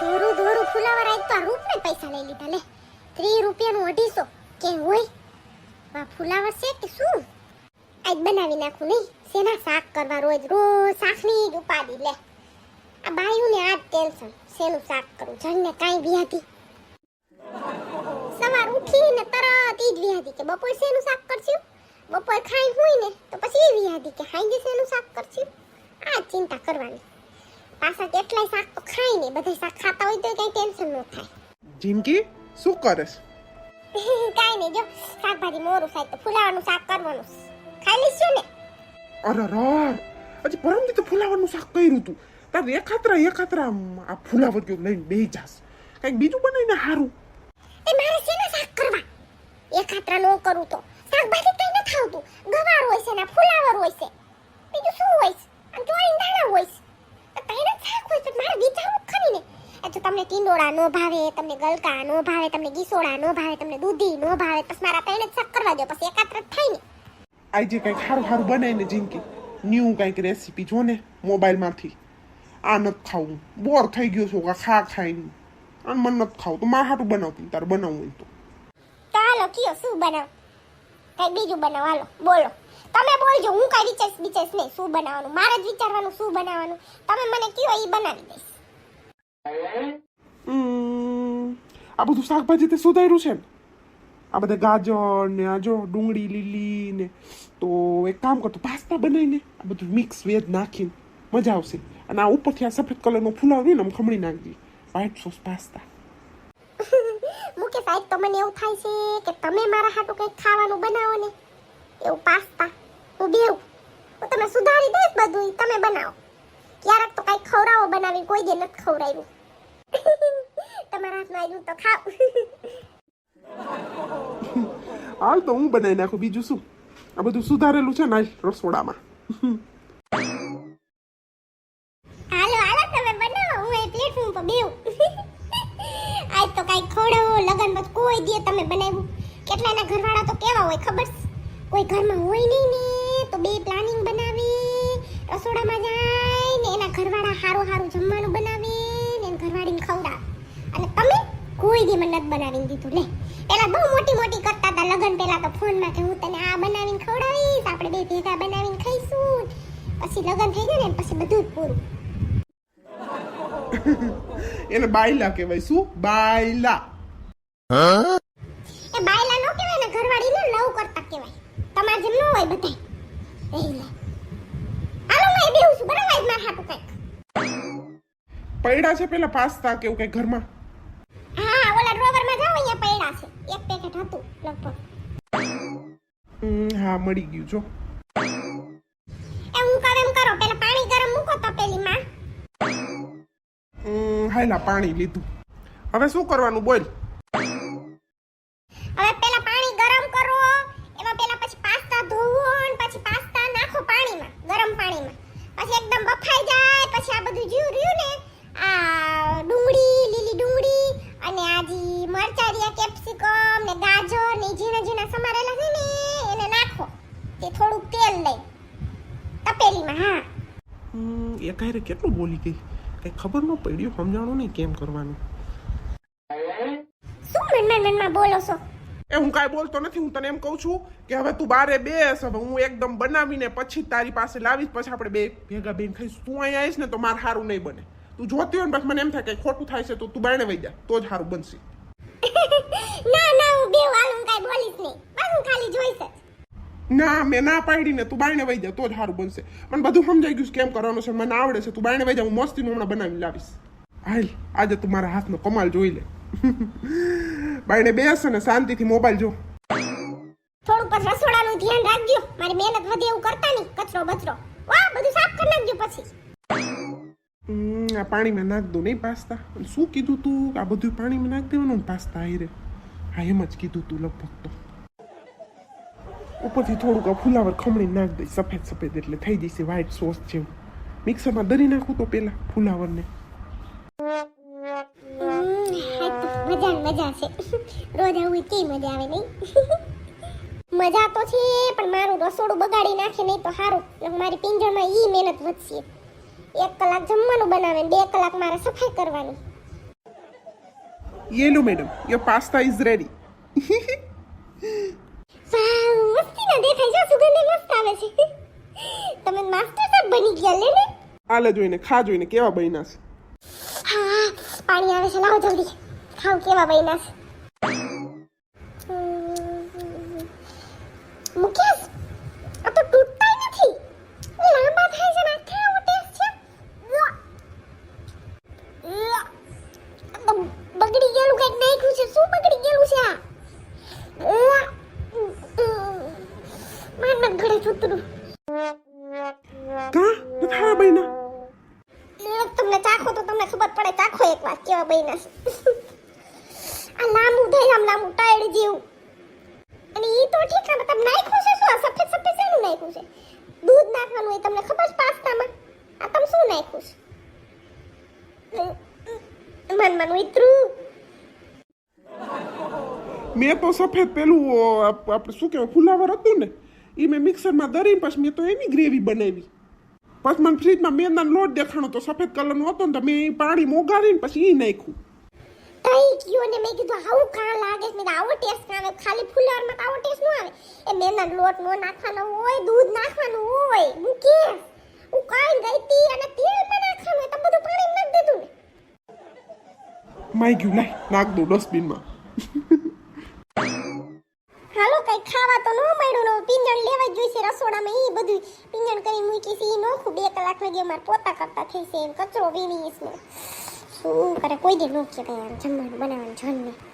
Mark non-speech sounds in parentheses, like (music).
ધોરું ધોરું ફુલાવર આજ તો આ રૂપને પૈસા લઈ લીધા, લે. ત્રીસ રૂપિયાનું અઢીસો કે હોય? આ ફુલાવર છે કે શું? આજ બનાવી નાખું નહીં. શેના શાક કરવા રોજ? રોજ શાકની જ ઉપાડી, લે. આ બાયુને આ જ ટેન્શન, શેનું શાક કરું? જણને કાંઈ વ્યાધી. સવાર ઉઠીને તરત ઈ જ વ્યાધી કે બપોર શેનું શાક કરશું? બપોર ખાઈ હોય ને, તો પછી એ વ્યાધી કે હાઈ શેનું શાક કરશું? આ ચિંતા કરવાની. પાછા કેટલાય શાક તો ખાય નહીં. બધા શાક ખાતા હોય તો કઈ ટેન્શન ન થાય. જિંદગી શું કરસ (laughs) કાંઈ નહીં. જો શાકભાજી મોરું થાય તો ફુલાવાનું શાક કરવાનું. ખાઈ લઈશું ને. અરે રાર હજી પરમથી તો ફુલાવરનું શાક કર્યું તું. તાર એકાત્રા એક આમ આ ફુલાવર ગયો લઈને બેહી જાસ કંઈક બીજું બનાવીને હારું. એ મારે શેના શાક કરવા? એક ખાતરા નો કરું તો. શાકભાજી કઈ ન થાવતું. ગવાર હોય છે ને ફુલાવર હોય છે. બીજું શું હોય છે? આમ ચોળીને દાણા હોય છે. શાક હોય તો મારે ખરી ને. તો તમને ટીંડોળા નો ભાવે તમને ગલકા નો ભાવે તમને ગીસોડા નો ભાવે તમને દૂધી નો ભાવે પછી મારા જ શાક કરવા દો પછી એકાત્ર થાય ને. આજે કંઈક સારું સારું બનાવીને જિંદગી ન્યૂ કંઈક રેસીપી જો ને મોબાઈલમાંથી આ નથી ખાવું બોર થઈ ગયો છું આ ખા ખાઈને. અને મને નથી ખાવું તો મારા હાટું બનાવતી તારે બનાવવું તો તો. હાલો કયો શું બનાવ? કઈ બીજું બનાવ હાલો બોલો. તમે બોલજો હું કઈ વિચારીશ વિચારીશ નહીં શું બનાવવાનું? મારે જ વિચારવાનું શું બનાવવાનું? તમે મને કયો એ બનાવી દઈશ. આ બધું શાકભાજી તે સુધાર્યું છે આ બધા ગાજર ને આ જો ડુંગળી લીલી ને તો એક કામ કરતો પાસ્તા બનાવીને આ બધું મિક્સ વેજ નાખીને મજા આવશે. અને આ ઉપરથી આ સફેદ કલરનો ફુલાવ ને આમ ખમણી નાખજી. વ્હાઈટ સોસ પાસ્તા મુકે સાહેબ તો મને એવું થાય છે કે તમે મારા હાટું કંઈક ખાવાનું બનાવો ને એવું પાસ્તા. હું દેવું હું તમે સુધારી દઈશ બધું તમે બનાવો. ક્યારેક તો કંઈક ખવડાવો બનાવી કોઈ દે નથી ખવડાવ્યું. (laughs) તમારા હાથમાં આવ્યું તો ખાવ. (laughs) હાલ તો હું બનાવી નાખું. બીજું શું? આ બધું સુધારેલું છે ને રસોડામાં. (laughs) હાલો હાલો તમે બનાવો. હું એ પ્લેટફોર્મ પર બેવ. આજ તો કાંઈ ખવડાવો લગન બસ કોઈ દે તમે બનાવ્યું. કેટલાના ઘરવાળા તો કેવા હોય ખબર? કોઈ ઘરમાં હોય નહીં ને. તો બે પ્લાનિંગ બનાવી. રસોડામાં જાય ને એના ઘરવાળા હારું હારું જમવાનું બનાવી ને એને ઘરવાળીને ખવડાવે. અને તમે કોઈ દી મને બનાવીને દીધું લે. પેલા બહુ મોટી મોટી કરતા હતા. લગન પેલા તો ફોનમાં કે હું તને આ બનાવીને ખવડાવીશ આપણે બે ભેગા બનાવીને ખાઈશું. પછી લગન થઈ જાય ને પછી બધું જ પૂરું. (laughs) એને બાયલા કહેવાય. શું? બાયલા. એ બાયલા નો કહેવાય ને ઘરવાળીને લવ કરતા કહેવાય. તમારે જેમ ન હોય બધાય. પૈડા છે પેલા પાસ્તા કેવું કઈ ઘરમાં? હા ઓલા ડ્રોવરમાં જાવ અહીંયા પૈડા છે. એક પેકેટ હતું લગભગ. હા મળી ગયું જો. એ હું કરે એમ કરો. પેલા પાણી ગરમ મૂકો તપેલીમાં. ઉમ, હાલા પાણી લીધું. હવે શું કરવાનું બોલ? તે થોડુંક તેલ લઈ. તપેલીમાં હા. એ કાંઈ કેટલું બોલી ગઈ? કઈ ખબર ન પડ્યું સમજાણું નહીં કેમ કરવાનું. શું મનમાં મનમાં બોલો છો? એ હું કાંઈ બોલતો નથી હું તને એમ કહું છું કે હવે તું બારે બેસ હવે હું એકદમ બનાવીને પછી તારી પાસે લાવીશ પછી આપણે બે ભેગા બેન ખાઈશ. તું અહીંયા આવીશ ને તો મારે સારું નહીં બને. તું જોતી હોય ને પછી મને એમ થાય કે ખોટું થાય છે તો તું બારણે વઈ જા તો જ સારું બનશે (laughs) ના ના હું બે હાલ હું કાંઈ બોલીશ નહીં બસ હું ખાલી જોઈશ જ ના મેં ના પાડી ને તું બાયણે વહી જા તો જ સારું બનશે. મને બધું સમજાઈ ગયું છે કેમ કરવાનું છે મને આવડે છે તું બાયણે વઈ જા હું મસ્તીનું હમણાં બનાવી લાવીશ. હાલ આજે તું મારા હાથનો કમાલ જોઈ લે. (laughs) બાયણે બેસ અને શાંતિથી મોબાઈલ જો. થોડું પર રસોડાનું ધ્યાન રાખજો. મારી મહેનત વધે એવું કરતા નહીં કચરો બચરો. વાહ બધું સાફ કરી નાખજો પછી. આ પાણીમાં નાખ દો નહીં પાસ્તા. શું કીધું તું? આ બધું પાણીમાં નાખ દેવાનું પાસ્તા હારે હા એમ જ કીધું તું લગભગ તો. ઉપરથી થોડુંક આ ફુલાવર ખમણી નાખ દઈશ સફેદ સફેદ એટલે થઈ જશે વ્હાઈટ સોસ જેવું. મિક્સરમાં દરી નાખું તો પહેલાં ફુલાવરને. મજા મજા છે. રોજ આવું કે મજા આવે નહીં. મજા તો છે પણ મારું રસોડું બગાડી નાખે નહીં તો સારું. મારી પિંજરમાં ઈ મહેનત વધશે. એક કલાક જમવાનું બનાવે બે કલાક મારે સફાઈ કરવાની. યેલું madam your pasta is ready wow મસ્તી ના દેખાય છે સુગંધ મસ્ત આવે છે. તમે માસ્ટર સાહેબ બની ગયા લે ને. આલે જોઈને ખા જોઈને કેવા બન્યા છે? હા પાણી આવે છે લાવો જલ્દી. ખાવ કેવા બન્યા છે. આ લાંબુ થઈ આમ લાંબુ ટાયર અને એ તો ઠીક છે તમે નાખ્યું છે શું? સફેદ સફેદ શેનું નાખ્યું છે? દૂધ નાખવાનું તમને ખબર છે પાસ્તામાં? આ તમે શું નાખ્યું છે? મન મેં તો સફેદ પેલું આપણે શું કહેવાય, ફુલાવર હતું ને એ મેં મિક્સરમાં દરીને પછી મેં તો એની ગ્રેવી બનાવી. પછી મને ફ્રીજમાં મેંદાનો લોટ દેખાણો તો સફેદ કલરનો હતો ને તો મેં પાણી મોગાડીને પછી એ નાખ્યું. કઈ ગયો ને મેં કીધું આવું કાં લાગે મેં આવો ટેસ્ટ આવે ખાલી ફુલાવરમાં આવો ટેસ્ટ ન આવે. એ મેંદા લોટ નો નાખવાનો હોય દૂધ નાખવાનું હોય મુકેશ હું કાંઈ ગઈ અને પણ નાખવાનું તો બધું પાણી નાખી દીધું ને માઈ ગયું લાય નાખ દો ડસ્ટબિનમાં. હાલો કઈ ખાવા તો ન મળ્યું ને પિંજણ લેવા જોઈશે રસોડામાં ઈ બધું પિંજણ કરી મૂકી છે ઈ નોખું બે કલાક લગી મારે પોતા કરતા થઈ છે એમ કચરો વીણીશ ને શું કરે કોઈ દી ન કે ભાઈ આમ જમવાનું બનાવવાનું જણ ને